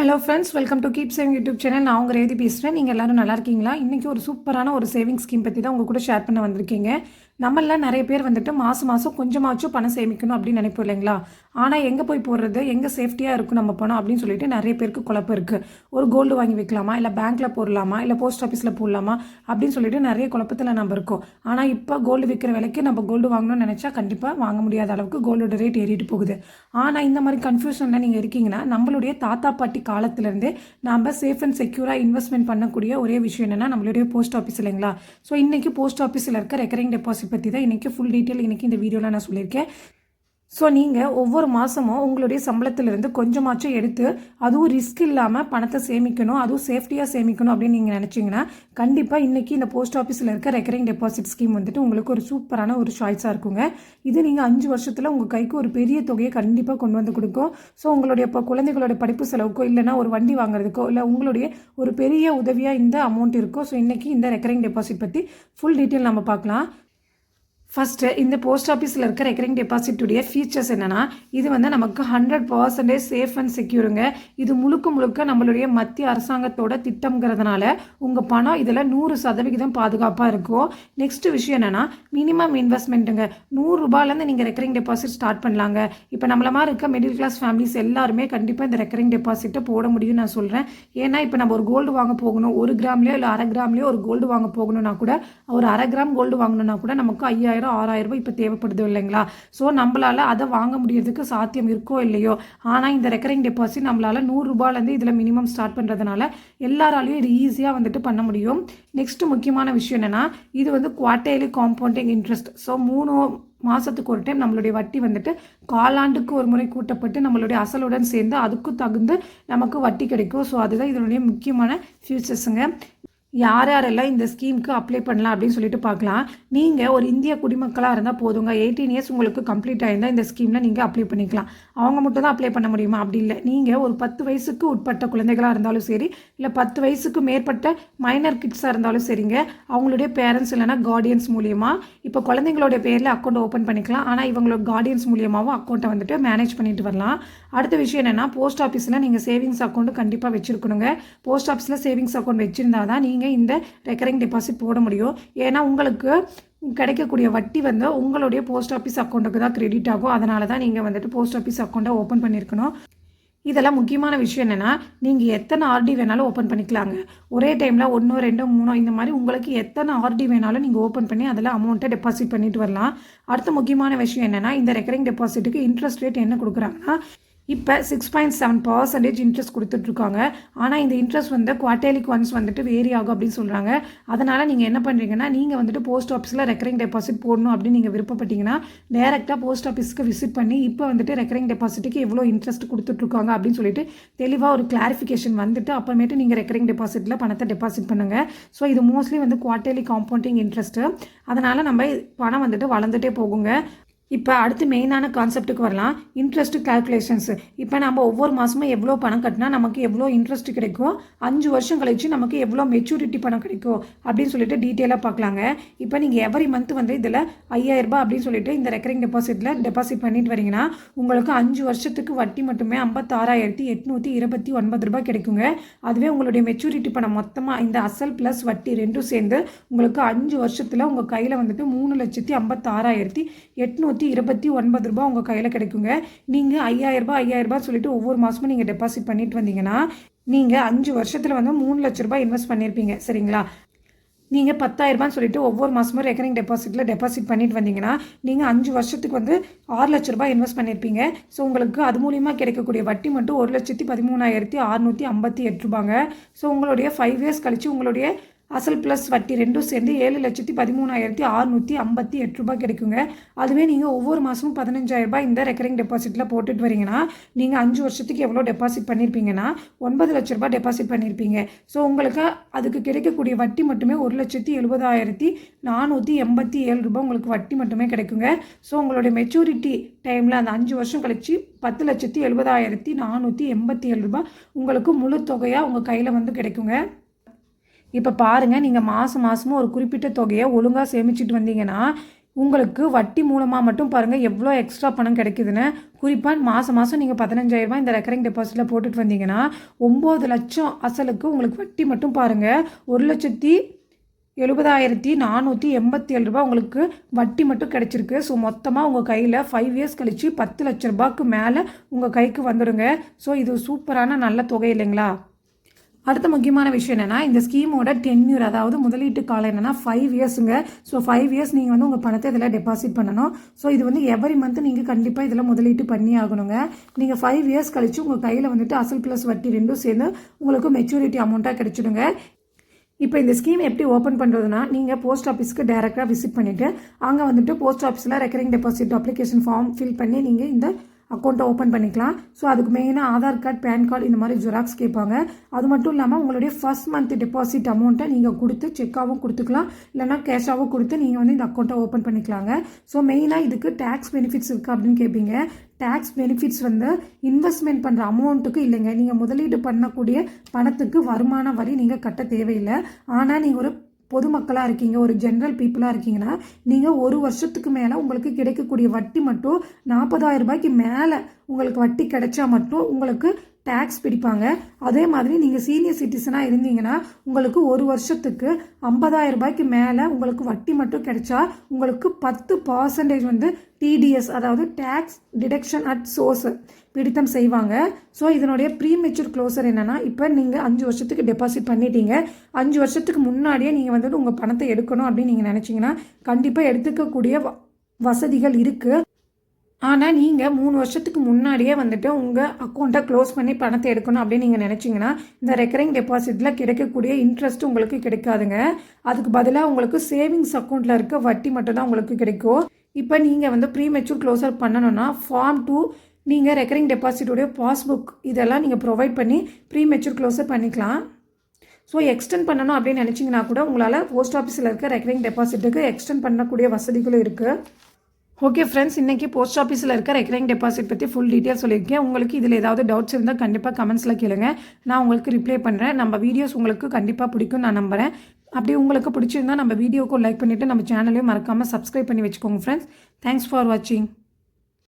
Hello friends welcome to keep saving YouTube channel நான் உங்கள் ரேதி பேசுகிறேன் நீங்கள் எல்லாரும் நல்லா இருக்கீங்களா? இன்றைக்கி ஒரு சூப்பரான ஒரு சேவிங் ஸ்கீம் பற்றி தான் உங்கள் கூட ஷேர் பண்ண வந்திருக்கீங்க. நம்மளாம் நிறைய பேர் வந்துட்டு மாதம் மாதம் கொஞ்சமாச்சும் பணம் சேமிக்கணும் அப்படின்னு நினைப்போம் இல்லைங்களா? ஆனால் எங்கே போய் போடுறது எங்கே சேஃப்டியாக இருக்கும் நம்ம பணம் அப்படின்னு சொல்லிட்டு நிறைய பேருக்கு குழப்பம் இருக்குது ஒரு கோல்டு வாங்கி வைக்கலாமா? இல்லை பேங்க்கில் போடலாமா? இல்லை போஸ்ட் ஆஃபீஸில் போடலாமா? அப்படின்னு சொல்லிட்டு நிறைய குழப்பத்தில் நம்ம இருக்கோம். ஆனால் இப்போ கோல்டு விற்கிற விலைக்கு நம்ம கோல்டு வாங்கணும்னு நினச்சா கண்டிப்பாக வாங்க முடியாத அளவுக்கு கோல்டோட ரேட் ஏறிட்டு போகுது. ஆனால் இந்த மாதிரி கன்ஃபியூஷனில் நீங்கள் இருக்கீங்கன்னா நம்மளுடைய தாத்தா பாட்டி காலத்துலேருந்தே நம்ம சேஃப் அண்ட் செக்யூராக இன்வெஸ்ட்மெண்ட் பண்ணக்கூடிய ஒரே விஷயம் என்னென்னா நம்மளுடைய போஸ்ட் ஆஃபீஸ் இல்லைங்களா? ஸோ இன்றைக்கி போஸ்ட் ஆஃபீஸில் இருக்க ரெக்கரிங் டெபாசிட் பற்றி தான் இன்றைக்கி ஃபுல் டீட்டெயில் இன்றைக்கி இந்த வீடியோவில் நான் சொல்லியிருக்கேன். ஸோ நீங்கள் ஒவ்வொரு மாதமும் உங்களுடைய சம்பளத்திலிருந்து கொஞ்சமாச்சும் எடுத்து அதுவும் ரிஸ்க் இல்லாமல் பணத்தை சேமிக்கணும் அதுவும் சேஃப்டியாக சேமிக்கணும் அப்படின்னு நீங்கள் நினச்சிங்கன்னா கண்டிப்பாக இன்றைக்கி இந்த போஸ்ட் ஆஃபீஸில் இருக்க ரெக்கரிங் டெபாசிட் ஸ்கீம் வந்துட்டு உங்களுக்கு ஒரு சூப்பரான ஒரு சாய்ஸாக இருக்குங்க. இது நீங்கள் அஞ்சு வருஷத்தில் உங்கள் கைக்கு ஒரு பெரிய தொகையை கண்டிப்பாக கொண்டு வந்து கொடுக்கும். ஸோ உங்களுடைய இப்போ குழந்தைகளோட படிப்பு செலவுக்கோ இல்லைனா ஒரு வண்டி வாங்குறதுக்கோ இல்லை உங்களுடைய ஒரு பெரிய உதவியாக இந்த அமௌண்ட் இருக்கும் ஸோ இன்றைக்கி இந்த ரெக்கரிங் டெபாசிட் பற்றி ஃபுல் டீட்டெயில் நம்ம பார்க்கலாம். ஃபஸ்ட்டு இந்த போஸ்ட் ஆஃபீஸில் இருக்க ரெக்கரிங் டெபாசிட்டுடைய ஃபீச்சர்ஸ் என்னென்னா இது வந்து நமக்கு ஹண்ட்ரட் பர்சன்டேஜ் சேஃப் அண்ட் செக்யூருங்க இது முழுக்க முழுக்க நம்மளுடைய மத்திய அரசாங்கத்தோட திட்டம்ங்கிறதுனால உங்கள் பணம் இதில் நூறு சதவிகிதம் பாதுகாப்பாக இருக்கும். நெக்ஸ்ட் விஷயம் என்னென்னா மினிமம் இன்வெஸ்ட்மெண்ட்டுங்க நூறுரூபாலேருந்து நீங்கள் ரெக்கரிங் டெபாசிட் ஸ்டார்ட் பண்ணலாங்க. இப்போ நம்மள மாதிரி இருக்க மிடில் கிளாஸ் ஃபேமிலிஸ் எல்லாருமே கண்டிப்பாக இந்த ரெக்கரிங் டெபாசிட்டை போட முடியும்னு நான் சொல்கிறேன் ஏன்னா இப்போ நம்ம ஒரு கோல்டு வாங்க போகணும் ஒரு கிராம்லேயோ இல்லை அரை கிராம்லேயோ ஒரு கோல்டு வாங்க போகணும்னா கூட ஒரு அரை கிராம் கோல்டு வாங்கணும்னா கூட நமக்கு ஐயாயிரம் ஆறாயிரம் ரூபாய் இப்போ தேவைப்படுது இல்லைங்களா? ஸோ நம்மளால் அதை வாங்க முடியறதுக்கு சாத்தியம் இருக்கோ இல்லையோ? ஆனால் இந்த ரெக்கரிங் டெபாசிட் நம்மளால் நூறுரூபாலேருந்து இதில் மினிமம் ஸ்டார்ட் பண்ணுறதுனால எல்லாராலையும் இது ஈஸியாக வந்துட்டு பண்ண முடியும். நெக்ஸ்ட் முக்கியமான விஷயம் என்னென்னா இது வந்து குவார்டேலி காம்பவுண்டிங் இன்ட்ரெஸ்ட் ஸோ மூணு மாதத்துக்கு ஒரு டைம் நம்மளுடைய வட்டி வந்துட்டு காலாண்டுக்கு ஒரு முறை கூட்டப்பட்டு நம்மளுடைய அசலுடன் சேர்ந்து அதுக்கும் தகுந்து நமக்கு வட்டி கிடைக்கும். ஸோ அதுதான் இதனுடைய முக்கியமான ஃபியூச்சர்ஸுங்க யார் யாரெல்லாம் இந்த ஸ்கீமுக்கு அப்ளை பண்ணலாம் அப்படின்னு சொல்லிட்டு பார்க்கலாம். நீங்கள் ஒரு இந்திய குடிமக்களாக இருந்தால் போதுங்க. எயிட்டீன் இயர்ஸ் உங்களுக்கு கம்ப்ளீட் ஆயிருந்தால் இந்த ஸ்கீமில் நீங்கள் அப்ளை பண்ணிக்கலாம். அவங்க மட்டும் தான் அப்ளை பண்ண முடியுமா? அப்படி இல்லை. நீங்கள் ஒரு பத்து வயசுக்கு உட்பட்ட குழந்தைகளாக இருந்தாலும் சரி இல்லை பத்து வயசுக்கு மேற்பட்ட மைனர் கிட்ஸாக இருந்தாலும் சரிங்க. அவங்களுடைய பேரண்ட்ஸ் இல்லைனா கார்டியன்ஸ் மூலியமாக இப்போ குழந்தைங்களோட பேரில் அக்கௌண்ட் ஓப்பன் பண்ணிக்கலாம். ஆனால் இவங்களோட கார்டியன்ஸ் மூலியமாகவும் அக்கௌண்ட்டை வந்துட்டு மேனேஜ் பண்ணிட்டு வரலாம். அடுத்த விஷயம் என்னென்னா போஸ்ட் ஆஃபீஸில் நீங்கள் சேவிங்ஸ் அக்கௌண்ட்டு கண்டிப்பாக வச்சுருக்கணுங்க. போஸ்ட் ஆஃபீஸில் சேவிங்ஸ் அக்கௌண்ட் வச்சுருந்தா தான் நீங்கள் இந்த ரெக்கரிங் டெபாசிட் போட முடியும். ஏன்னா உங்களுக்கு கிடைக்கக்கூடிய வட்டி வந்து உங்களுடைய போஸ்ட் ஆஃபீஸ் அக்கௌண்ட்டுக்கு தான் கிரெடிட் ஆகும். அதனால தான் நீங்கள் வந்துட்டு போஸ்ட் ஆஃபீஸ் அக்கௌண்ட்டை ஓப்பன் பண்ணியிருக்கணும் இதெல்லாம் முக்கியமான விஷயம் என்னென்னா நீங்கள் எத்தனை ஆர்டி வேணாலும் ஓப்பன் பண்ணிக்கலாங்க. ஒரே டைமில் ஒன்று ரெண்டு மூணு இந்த மாதிரி உங்களுக்கு எத்தனை ஆர்டி வேணாலும் நீங்கள் ஓப்பன் பண்ணி அதில் அமௌண்ட்டை டெபாசிட் பண்ணிட்டு வரலாம். அடுத்த முக்கியமான விஷயம் என்னென்னா இந்த ரெக்கரிங் டெபாசிட்டுக்கு இன்ட்ரெஸ்ட் ரேட் என்ன கொடுக்குறாங்கன்னா இப்போ six point seven percentage interest கொடுத்துட்ருக்காங்க. ஆனால் இந்த இன்ட்ரெஸ்ட் வந்து குவார்டர்லிக்கு ஒன்ஸ் வந்துட்டு வேரி ஆகும் அப்படின்னு சொல்கிறாங்க அதனால் நீங்கள் என்ன பண்ணுறீங்கன்னா நீங்கள் வந்துட்டு போஸ்ட் ஆஃபீஸில் ரெக்கரிங் டெபாசிட் போடணும் அப்படின்னு நீங்கள் விருப்பப்பட்டீங்கன்னா டேரெக்டாக போஸ்ட் ஆஃபீஸ்க்கு விசிட் பண்ணி இப்போ வந்துட்டு ரெக்கரிங் டெபாசிட்டுக்கு எவ்வளோ இன்ட்ரெஸ்ட் கொடுத்துட்ருக்காங்க அப்படின்னு சொல்லிட்டு தெளிவாக ஒரு கிளாரிஃபிகேஷன் வந்துட்டு அப்புறமேட்டு நீங்கள் ரெக்கரிங் டெபாசிட்டில் பணத்தை டெபாசிட் பண்ணுங்கள் ஸோ இது மோஸ்ட்லி வந்து குவார்டர்லி காம்பவுண்டிங் இன்ட்ரெஸ்ட்டு அதனால் நம்ம பணம் வந்துட்டு வளர்ந்துட்டே போகுங்க. இப்போ அடுத்து மெயினான கான்செப்ட்டுக்கு வரலாம். இன்ட்ரெஸ்ட் கால்குலேஷன்ஸ் இப்போ நம்ம ஒவ்வொரு மாதமும் எவ்வளோ பணம் கட்டினா நமக்கு எவ்வளோ இன்ட்ரெஸ்ட் கிடைக்கும்? அஞ்சு வருஷம் கழிச்சு நமக்கு எவ்வளோ மெச்சூரிட்டி பணம் கிடைக்கும்? அப்படின்னு சொல்லிட்டு டீட்டெயிலாக பார்க்கலாங்க. இப்போ நீங்கள் எவரி மந்த் வந்து இதில் ஐயாயிரரூபா அப்படின்னு சொல்லிட்டு இந்த ரெக்கரிங் டெபாசிட்டில் டெபாசிட் பண்ணிட்டு வரீங்கன்னா உங்களுக்கு அஞ்சு வருஷத்துக்கு வட்டி மட்டுமே ஐம்பத்தாறாயிரத்தி எட்நூற்றி இருபத்தி ஒன்பது ரூபாய் கிடைக்குங்க. அதுவே உங்களுடைய மெச்சூரிட்டி பணம் மொத்தமாக இந்த அசல் ப்ளஸ் வட்டி ரெண்டும் சேர்ந்து உங்களுக்கு அஞ்சு வருஷத்தில் உங்கள் கையில் வந்துட்டு மூணு லட்சத்தி ஐம்பத்தாறாயிரத்தி எட்நூற்றி நூற்றி இருபத்தி ஒன்பது ரூபா உங்கள் கையில் கிடைக்குங்க. நீங்கள் ஐயாயிரரூபா ஐயாயிரரூபா சொல்லிட்டு ஒவ்வொரு மாதமும் நீங்கள் டெபாசிட் பண்ணிட்டு வந்தீங்கன்னா நீங்கள் அஞ்சு வருஷத்தில் வந்து மூணு லட்ச ரூபாய் இன்வெஸ்ட் பண்ணியிருப்பீங்க சரிங்களா? நீங்கள் பத்தாயிரரூபான்னு சொல்லிட்டு ஒவ்வொரு மாதமும் ரெக்கரிங் டெபாசிட்டில் டெபாசிட் பண்ணிட்டு வந்தீங்கன்னா நீங்கள் அஞ்சு வருஷத்துக்கு வந்து ஆறு லட்ச ரூபாய் இன்வெஸ்ட் பண்ணியிருப்பீங்க ஸோ உங்களுக்கு அது மூலியமாக கிடைக்கக்கூடிய வட்டி மட்டும் ஒரு லட்சத்தி பதிமூணாயிரத்தி அறுநூற்றி ஐம்பத்தி எட்டு ரூபாங்க ஸோ உங்களுடைய ஃபைவ் இயர்ஸ் கழித்து உங்களுடைய அசல் ப்ளஸ் வட்டி ரெண்டும் சேர்ந்து ஏழு லட்சத்தி பதிமூணாயிரத்தி அறுநூற்றி ஐம்பத்தி எட்டு ரூபாய் கிடைக்குங்க. அதுவே நீங்கள் ஒவ்வொரு மாதமும் பதினஞ்சாயிரரூபா இந்த ரெக்கரிங் டெபாசிட்டில் போட்டுட்டு வரீங்கன்னா நீங்கள் அஞ்சு வருஷத்துக்கு எவ்வளோ டெபாசிட் பண்ணியிருப்பீங்கன்னா ஒன்பது லட்ச ரூபாய் டெபாசிட் பண்ணியிருப்பீங்க ஸோ உங்களுக்கு அதுக்கு கிடைக்கக்கூடிய வட்டி மட்டுமே ஒரு லட்சத்தி எழுபதாயிரத்தி நானூற்றி எண்பத்தி ஏழு ரூபாய் உங்களுக்கு வட்டி மட்டுமே கிடைக்குங்க. ஸோ உங்களுடைய மெச்சூரிட்டி டைமில் அந்த அஞ்சு வருஷம் கழித்து பத்து லட்சத்தி எழுபதாயிரத்தி நானூற்றி எண்பத்தி ஏழு ரூபாய் உங்களுக்கு முழு தொகையாக உங்கள் கையில் வந்து கிடைக்குங்க. இப்போ பாருங்கள் நீங்கள் மாதம் மாதமும் ஒரு குறிப்பிட்ட தொகையை ஒழுங்காக சேமிச்சிட்டு வந்தீங்கன்னா உங்களுக்கு வட்டி மூலமாக மட்டும் பாருங்கள் எவ்வளோ எக்ஸ்ட்ரா பணம் கிடைக்குதுன்னு. குறிப்பாக மாதம் மாதம் நீங்கள் பதினஞ்சாயிரரூபா இந்த ரெக்கரிங் டெபாசிட்டில் போட்டுட்டு வந்தீங்கன்னா ஒம்பது லட்சம் அசலுக்கு உங்களுக்கு வட்டி மட்டும் பாருங்கள் ஒரு லட்சத்தி எழுபதாயிரத்தி நானூற்றி எண்பத்தி ஏழு ரூபா உங்களுக்கு வட்டி மட்டும் கிடச்சிருக்கு. ஸோ மொத்தமாக உங்கள் கையில் ஃபைவ் இயர்ஸ் கழித்து பத்து லட்ச ரூபாய்க்கு மேலே உங்கள் கைக்கு வந்துடுங்க ஸோ இது சூப்பரான நல்ல தொகை இல்லைங்களா? அடுத்த முக்கியமான விஷயம் என்னென்னா இந்த ஸ்கீமோட டென்யூர் அதாவது முதலீட்டு காலம் என்னென்னா ஃபைவ் இயர்ஸுங்க ஸோ ஃபைவ் இயர்ஸ் நீங்கள் வந்து உங்கள் பணத்தை இதில் டெபாசிட் பண்ணணும். ஸோ இது வந்து எவரி மந்த் நீங்கள் கண்டிப்பாக இதில் முதலீட்டு பண்ணி ஆகணுங்க. நீங்கள் ஃபைவ் இயர்ஸ் கழித்து உங்கள் கையில் வந்துட்டு அசல் ப்ளஸ் வட்டி ரெண்டும் சேர்ந்து உங்களுக்கு மெச்சூரிட்டி அமௌண்ட்டாக கிடைச்சிடுங்க. இப்போ இந்த ஸ்கீம் எப்படி ஓப்பன் பண்ணுறதுனா நீங்கள் போஸ்ட் ஆஃபீஸ்க்கு டேரெக்டாக விசிட் பண்ணிவிட்டு அங்கே வந்துட்டு போஸ்ட் ஆஃபீஸில் recurring deposit application form fill பண்ணி நீங்கள் இந்த அக்கௌண்ட்டை ஓப்பன் பண்ணிக்கலாம். ஸோ அதுக்கு மெயினாக ஆதார் கார்டு பேன் கார்டு இந்த மாதிரி ஜெராக்ஸ் கேட்பாங்க. அது மட்டும் இல்லாமல் உங்களுடைய ஃபர்ஸ்ட் மந்த் டெபாசிட் அமௌண்ட்டை நீங்கள் கொடுத்து செக்காகவும் கொடுத்துக்கலாம். இல்லைனா கேஷாகவும் கொடுத்து நீங்கள் வந்து இந்த அக்கௌண்ட்டை ஓப்பன் பண்ணிக்கலாங்க. ஸோ மெயினாக இதுக்கு டேக்ஸ் பெனிஃபிட்ஸ் இருக்குது அப்படின்னு கேட்பீங்க டேக்ஸ் பெனிஃபிட்ஸ் வந்து இன்வெஸ்ட்மெண்ட் பண்ணுற அமௌண்ட்டுக்கு இல்லைங்க. நீங்கள் முதலீடு பண்ணக்கூடிய பணத்துக்கு வருமான வரி நீங்கள் கட்ட தேவையில்லை. ஆனால் நீங்கள் ஒரு பொதுமக்களாக இருக்கீங்க ஒரு ஜென்ரல் பீப்புளாக இருக்கீங்கன்னா நீங்கள் ஒரு வருஷத்துக்கு மேலே உங்களுக்கு கிடைக்கக்கூடிய வட்டி மட்டும் நாற்பதாயிரம் ரூபாய்க்கு மேலே உங்களுக்கு வட்டி கிடைச்சா மட்டும் உங்களுக்கு டேக்ஸ் பிடிப்பாங்க. அதே மாதிரி நீங்கள் சீனியர் சிட்டிசனாக இருந்தீங்கன்னா உங்களுக்கு ஒரு வருஷத்துக்கு ஐம்பதாயிரம் ரூபாய்க்கு மேலே உங்களுக்கு வட்டி மட்டும் கிடைச்சா உங்களுக்கு பத்து பர்சன்டேஜ் வந்து டிடிஎஸ் அதாவது டேக்ஸ் டிடக்ஷன் அட் சோர்ஸ் பிடித்தம் செய்வாங்க. ஸோ இதனுடைய ப்ரீ மெச்சூர் க்ளோசர் என்னென்னா இப்போ நீங்கள் அஞ்சு வருஷத்துக்கு டெபாசிட் பண்ணிட்டீங்க. அஞ்சு வருஷத்துக்கு முன்னாடியே நீங்கள் வந்துட்டு உங்கள் பணத்தை எடுக்கணும் அப்படின்னு நீங்கள் நினச்சிங்கன்னா கண்டிப்பாக எடுத்துக்கக்கூடிய வசதிகள் இருக்குது ஆனால் நீங்கள் மூணு வருஷத்துக்கு முன்னாடியே வந்துட்டு உங்கள் அக்கௌண்ட்டை க்ளோஸ் பண்ணி பணத்தை எடுக்கணும் அப்படின்னு நீங்கள் நினச்சிங்கன்னா இந்த ரெக்கரிங் டெபாசிட்டில் கிடைக்கக்கூடிய இன்ட்ரெஸ்ட் உங்களுக்கு கிடைக்காதுங்க. அதுக்கு பதிலாக உங்களுக்கு சேவிங்ஸ் அக்கௌண்ட்டில் இருக்க வட்டி மட்டும் தான் உங்களுக்கு கிடைக்கும். இப்போ நீங்கள் வந்து ப்ரீ மெச்சூர் க்ளோஸர் பண்ணணும்னா ஃபார்ம் டூ நீங்கள் ரெக்கரிங் டெபாசிட்டோடைய பாஸ்புக் இதெல்லாம் நீங்கள் ப்ரொவைட் பண்ணி ப்ரீ மெச்சூர் க்ளோசர் பண்ணிக்கலாம். ஸோ எக்ஸ்டெண்ட் பண்ணணும் அப்படின்னு நினச்சிங்கன்னா கூட உங்களால் போஸ்ட் ஆஃபீஸில் இருக்க ரெக்கரிங் டெபாசிட்டுக்கு எக்ஸ்டெண்ட் பண்ணக்கூடிய வசதிகளும் இருக்குது ஓகே ஃப்ரெண்ட்ஸ் இன்றைக்கி போஸ்ட் ஆஃபீஸில் இருக்க ரெக்கரிங் டெபாசிட் பற்றி ஃபுல் டீட்டெயில் சொல்லியிருக்கேன். உங்களுக்கு இதில் ஏதாவது டவுட்ஸ் இருந்தால் கண்டிப்பாக கமெண்ட்ஸில் கேளுங்க. நான் உங்களுக்கு ரிப்ளை பண்ணுறேன் நம்ம வீடியோஸ் உங்களுக்கு கண்டிப்பாக பிடிக்கும் நான் நம்புகிறேன் அப்படி உங்களுக்கு பிடிச்சிருந்தா நம்ம வீடியோக்கு லைக் பண்ணிவிட்டு நம்ம சேனலையும் மறக்காமல் சப்ஸ்கிரைப் பண்ணி வச்சுக்கோங்க ஃப்ரெண்ட்ஸ் தேங்க்ஸ் ஃபார் வாட்சிங்